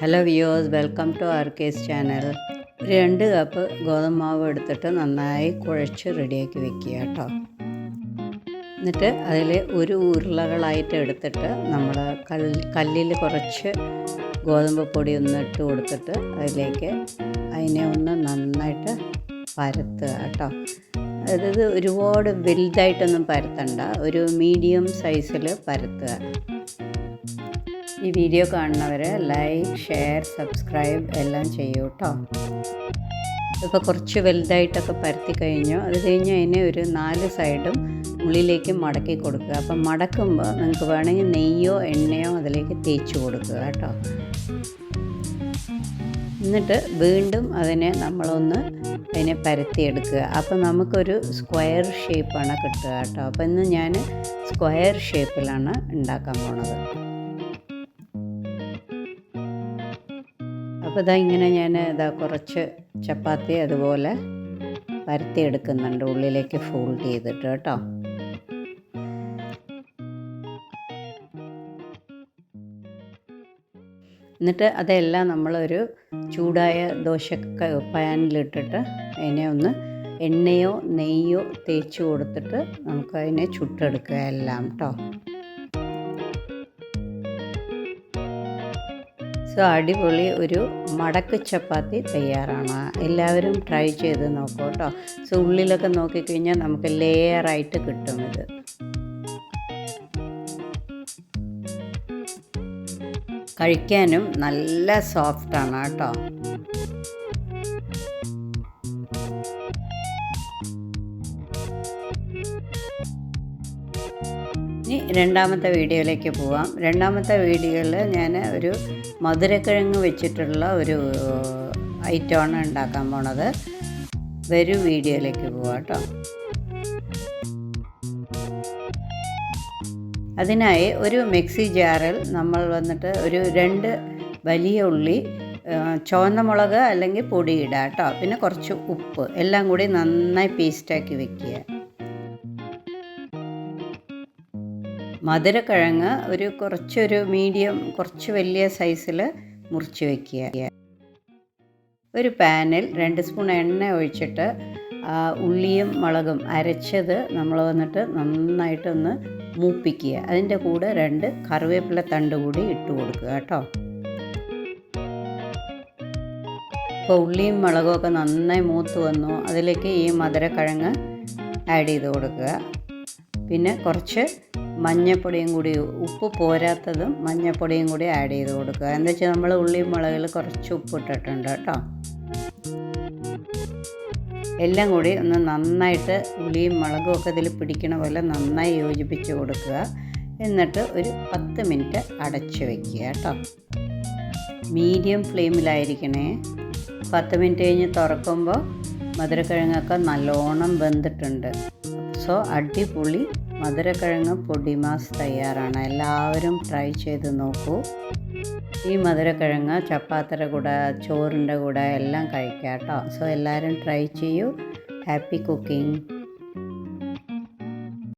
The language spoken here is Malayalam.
Hello views welcome to R case channel രണ്ട് കപ്പ് ഗോതമ്പ് മാവ് എടുത്തിട്ട് നന്നായി കുഴച്ച് റെഡിയാക്കി വെക്കുക കേട്ടോ. എന്നിട്ട് അതിൽ ഒരു ഉരുളകളായിട്ട് എടുത്തിട്ട് നമ്മൾ കൽ കല്ലിൽ കുറച്ച് ഗോതമ്പ് പൊടി ഒന്ന് ഇട്ട് കൊടുത്തിട്ട് അതിലേക്ക് അതിനെ ഒന്ന് നന്നായിട്ട് പരത്തുക കേട്ടോ. അതായത് ഒരുപാട് വലുതായിട്ടൊന്നും പരത്തണ്ട ഒരു മീഡിയം സൈസിൽ പരത്തുക. ഈ വീഡിയോ കാണുന്നവർ ലൈക്ക് ഷെയർ സബ്സ്ക്രൈബ് എല്ലാം ചെയ്യൂ കേട്ടോ ഇപ്പോൾ കുറച്ച് വലുതായിട്ടൊക്കെ പരത്തി കഴിഞ്ഞു. അത് കഴിഞ്ഞ് അതിനെ ഒരു നാല് സൈഡും ഉള്ളിലേക്ക് മടക്കി കൊടുക്കുക. അപ്പം മടക്കുമ്പോൾ നിങ്ങൾക്ക് വേണമെങ്കിൽ നെയ്യോ എണ്ണയോ അതിലേക്ക് തേച്ച് കൊടുക്കുക കേട്ടോ എന്നിട്ട് വീണ്ടും അതിനെ നമ്മളൊന്ന് അതിനെ പരത്തിയെടുക്കുക. അപ്പം നമുക്കൊരു സ്ക്വയർ ഷേപ്പാണ് കിട്ടുക കേട്ടോ അപ്പം ഇന്ന് ഞാൻ സ്ക്വയർ ഷേപ്പിലാണ് ഉണ്ടാക്കാൻ പോണത്. അപ്പോൾ ഇതാ ഇങ്ങനെ ഞാൻ ഇതാ കുറച്ച് ചപ്പാത്തി അതുപോലെ വരുത്തി എടുക്കുന്നുണ്ട്. ഉള്ളിലേക്ക് ഫോൾഡ് ചെയ്തിട്ട് കേട്ടോ. എന്നിട്ട് അതെല്ലാം നമ്മളൊരു ചൂടായ ദോശ പാനിലിട്ടിട്ട് അതിനെ ഒന്ന് എണ്ണയോ നെയ്യോ തേച്ച് കൊടുത്തിട്ട് നമുക്ക് അതിനെ ചുട്ടെടുക്കുക എല്ലാം കേട്ടോ. സോ അടിപൊളി ഒരു മടക്ക് ചപ്പാത്തി തയ്യാറാണ്. എല്ലാവരും ട്രൈ ചെയ്ത് നോക്കൂ കേട്ടോ. സോ ഉള്ളിലൊക്കെ നോക്കിക്കഴിഞ്ഞാൽ നമുക്ക് ലെയറായിട്ട് കിട്ടും ഇത്. കഴിക്കാനും നല്ല സോഫ്റ്റാണ് കേട്ടോ. ഇനി രണ്ടാമത്തെ വീഡിയോയിലേക്ക് പോവാം. രണ്ടാമത്തെ വീഡിയോയിൽ ഞാൻ ഒരു മധുരക്കിഴങ്ങ് വെച്ചിട്ടുള്ള ഒരു ഐറ്റമാണ് ഉണ്ടാക്കാൻ പോണത്. വരും വീഡിയോയിലേക്ക് പോവാം കേട്ടോ. അതിനായി ഒരു മിക്സി ജാറിൽ നമ്മൾ വന്നിട്ട് ഒരു രണ്ട് വലിയ ഉള്ളി ചുവന്ന മുളക് അല്ലെങ്കിൽ പൊടി കേട്ടോ. പിന്നെ കുറച്ച് ഉപ്പ്. എല്ലാം കൂടി നന്നായി പേസ്റ്റാക്കി വെക്കുക. മധുരക്കിഴങ്ങ് ഒരു കുറച്ചൊരു മീഡിയം കുറച്ച് വലിയ സൈസിൽ മുറിച്ച് വയ്ക്കുക ഒരു പാനിൽ രണ്ട് സ്പൂൺ എണ്ണ ഒഴിച്ചിട്ട് ഉള്ളിയും മുളകും അരച്ചത് നമ്മൾ വന്നിട്ട് നന്നായിട്ടൊന്ന് മൂപ്പിക്കുക. അതിന്റെ കൂടെ രണ്ട് കറിവേപ്പില തണ്ട് കൂടി ഇട്ട് കൊടുക്കുക കേട്ടോ. ഇപ്പോൾ ഉള്ളിയും മുളകും ഒക്കെ നന്നായി മൂത്ത് വന്നു. അതിലേക്ക് ഈ മധുരക്കിഴങ്ങ് ആഡ് ചെയ്ത് കൊടുക്കുക. പിന്നെ കുറച്ച് മഞ്ഞപ്പൊടിയും കൂടി ഉപ്പ് പോരാത്തതും മഞ്ഞപ്പൊടിയും കൂടി ആഡ് ചെയ്ത് കൊടുക്കുക. എന്താ വെച്ചാൽ നമ്മൾ ഉള്ളിയും മുളകിൽ കുറച്ച് ഉപ്പ് ഇട്ടിട്ടുണ്ട് കേട്ടോ. എല്ലാം കൂടി ഒന്ന് നന്നായിട്ട് ഉള്ളിയും മുളകും ഒക്കെ ഇതിൽ പിടിക്കണ പോലെ നന്നായി യോജിപ്പിച്ച് കൊടുക്കുക. എന്നിട്ട് ഒരു പത്ത് മിനിറ്റ് അടച്ച് വയ്ക്കുക കേട്ടോ. മീഡിയം ഫ്ലെയിമിലായിരിക്കണേ. പത്ത് മിനിറ്റ് കഴിഞ്ഞ് തുറക്കുമ്പോൾ മധുരക്കിഴങ്ങൊക്കെ നല്ലോണം വെന്തിട്ടുണ്ട്. സോ അടിപൊളി മധുരക്കിഴങ്ങ് പൊടിമാസ് തയ്യാറാണ്. എല്ലാവരും ട്രൈ ചെയ്ത് നോക്കൂ. ഈ മധുരക്കിഴങ്ങ് ചപ്പാത്തിയുടെ കൂടെ ചോറിന്റെ കൂടെ എല്ലാം കഴിക്കാം കേട്ടോ. സോ എല്ലാവരും ട്രൈ ചെയ്യൂ. Happy cooking